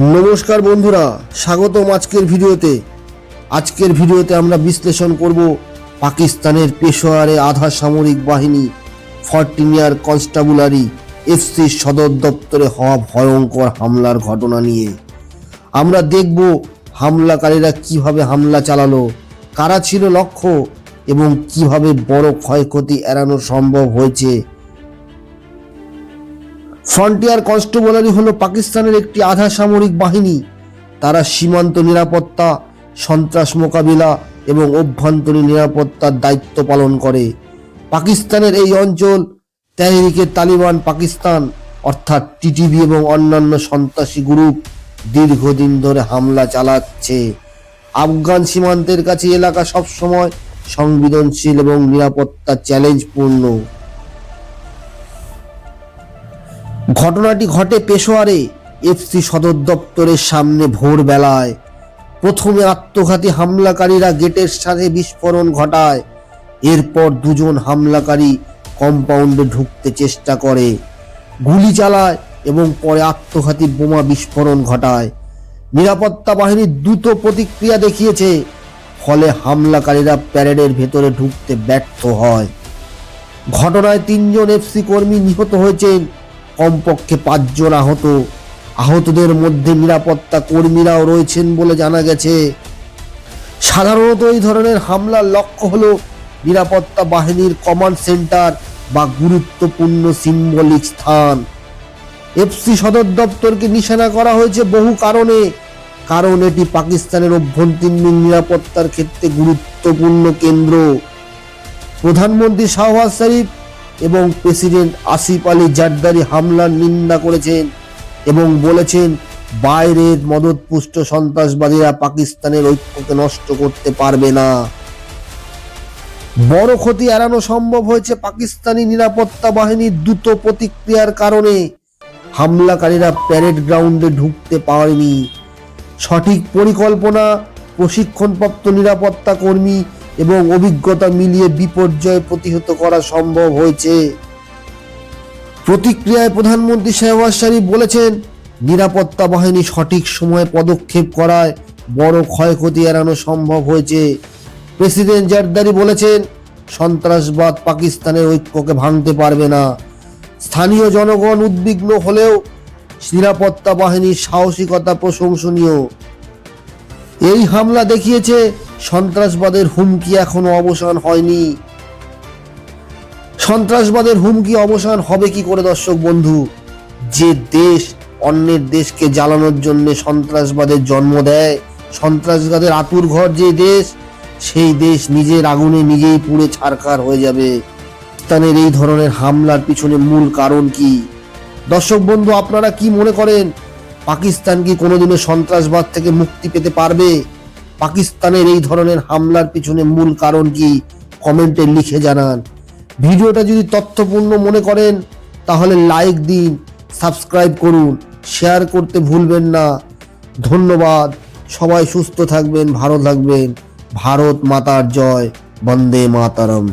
নমস্কার বন্ধুরা, স্বাগতম আজকের ভিডিওতে। আজকের ভিডিওতে আমরা বিশ্লেষণ করব পাকিস্তানের পেশোয়ারে আধা সামরিক বাহিনী, ফরটিন ইয়ার কনস্টাবুলারি এফসি সদর দপ্তরে হওয়া ভয়ঙ্কর হামলার ঘটনা নিয়ে। আমরা দেখব হামলাকারীরা কীভাবে হামলা চালালো, কারা ছিল লক্ষ্য এবং কীভাবে বড় ক্ষয়ক্ষতি এড়ানো সম্ভব হয়েছে। ফ্রন্টিয়ার কনস্টেবলারি হলো পাকিস্তানের একটি আধা সামরিক বাহিনী। তারা সীমান্ত নিরাপত্তা, সন্ত্রাস মোকাবিলা এবং অভ্যন্তরীণ নিরাপত্তার দায়িত্ব পালন করে। পাকিস্তানের এই অঞ্চল তেহরিকে তালিবান পাকিস্তান অর্থাৎ টিটিভি এবং অন্যান্য সন্ত্রাসী গ্রুপ দীর্ঘদিন ধরে হামলা চালাচ্ছে। আফগান সীমান্তের কাছে এলাকা সবসময় সংবেদনশীল এবং নিরাপত্তা চ্যালেঞ্জপূর্ণ। ঘটনাটি ঘটে পেশোয়ারে এফসি সদর দপ্তরের সামনে ভোরবেলায়। প্রথমে আত্মঘাতী হামলাকারীরা গেটের সাথে বিস্ফোরণ ঘটায়। এরপর দুজন হামলাকারী কম্পাউন্ডে ঢুকতে চেষ্টা করে। গুলি চালায় এবং পরে আত্মঘাতী বোমা বিস্ফোরণ ঘটায়। নিরাপত্তা বাহিনী দ্রুত প্রতিক্রিয়া দেখিয়েছে, ফলে হামলাকারীরা প্যারেডের ভেতরে ঢুকতে ব্যর্থ হয়। ঘটনায় তিনজন এফসি কর্মী নিহত হয়েছেন। কমপক্ষে পাঁচজন আহত। আহতদের মধ্যে নিরাপত্তা কর্মীরাও রয়েছেন বলে জানা গেছে। সাধারণত এই ধরনের হামলার লক্ষ্য হল নিরাপত্তা বাহিনীর কমান্ড সেন্টার বা গুরুত্বপূর্ণ সিম্বলিক স্থান। এফসি সদর দপ্তরকে নিশানা করা হয়েছে বহু কারণে। কারণ এটি পাকিস্তানের অভ্যন্তরীণ নিরাপত্তার ক্ষেত্রে গুরুত্বপূর্ণ কেন্দ্র। প্রধানমন্ত্রী শাহবাজ শরীফ এবং প্রেসিডেন্ট আসিফ আলী জারদারি হামলার নিন্দা করেছেন এবং বলেছেন, বাইরের মদতপুষ্ট সন্ত্রাসবাদীরা পাকিস্তানের ঐক্যকে নষ্ট করতে পারবে না। বড় ক্ষতি এড়ানো সম্ভব হয়েছে পাকিস্তানি নিরাপত্তা বাহিনীর দ্রুত প্রতিক্রিয়ার কারণে। হামলাকারীরা প্যারেড গ্রাউন্ডে ঢুকতে পারেনি। সঠিক পরিকল্পনা প্রশিক্ষণপ্রাপ্ত নিরাপত্তা কর্মী এবং অভিজ্ঞতা মিলিয়ে বিপর্যয় প্রতিহত করা সম্ভব হয়েছে। প্রতিক্রিয়ায় প্রধানমন্ত্রী শেহবাজ শরীফ বলেছেন, নিরাপত্তা বাহিনী সঠিক সময়ে পদক্ষেপ করায় বড় ক্ষয়ক্ষতি এড়ানো সম্ভব হয়েছে। প্রেসিডেন্ট জারদারি বলেছেন, সন্ত্রাসবাদ পাকিস্তানের ঐক্যকে ভাঙতে পারবে না। স্থানীয় জনগণ উদ্বিগ্ন হলেও নিরাপত্তা বাহিনীর সাহসিকতা প্রশংসনীয়। এই হামলা দেখিয়েছে সন্ত্রাসবাদের হুমকি এখনও অবসান হয়নি। সন্ত্রাসবাদের হুমকি অবসান হবে কি করে, দর্শক বন্ধু? যে দেশ অন্যের দেশকে জ্বালানোর জন্য সন্ত্রাসবাদের জন্ম দেয়, সন্ত্রাসবাদের আতুর ঘর যে দেশ, সেই দেশ নিজের আগুনে নিজেই পুড়ে ছারখার হয়ে যাবে। পাকিস্তানের এই ধরনের হামলার পিছনে মূল কারণ কি? দর্শক বন্ধু, আপনারা কি মনে করেন, পাকিস্তান কি কোনোদিনও সন্ত্রাসবাদ থেকে মুক্তি পেতে পারবে? পাকিস্তানের এই ধরনের হামলার পিছনে মূল কারণ কি? কমেন্টে লিখে জানান। ভিডিওটা যদি তথ্যপূর্ণ মনে করেন, তাহলে লাইক দিন, সাবস্ক্রাইব করুন, শেয়ার করতে ভুলবেন না। ধন্যবাদ। সবাই সুস্থ থাকবেন, ভালো থাকবেন। ভারত মাতার জয়। বন্দে মাতারম।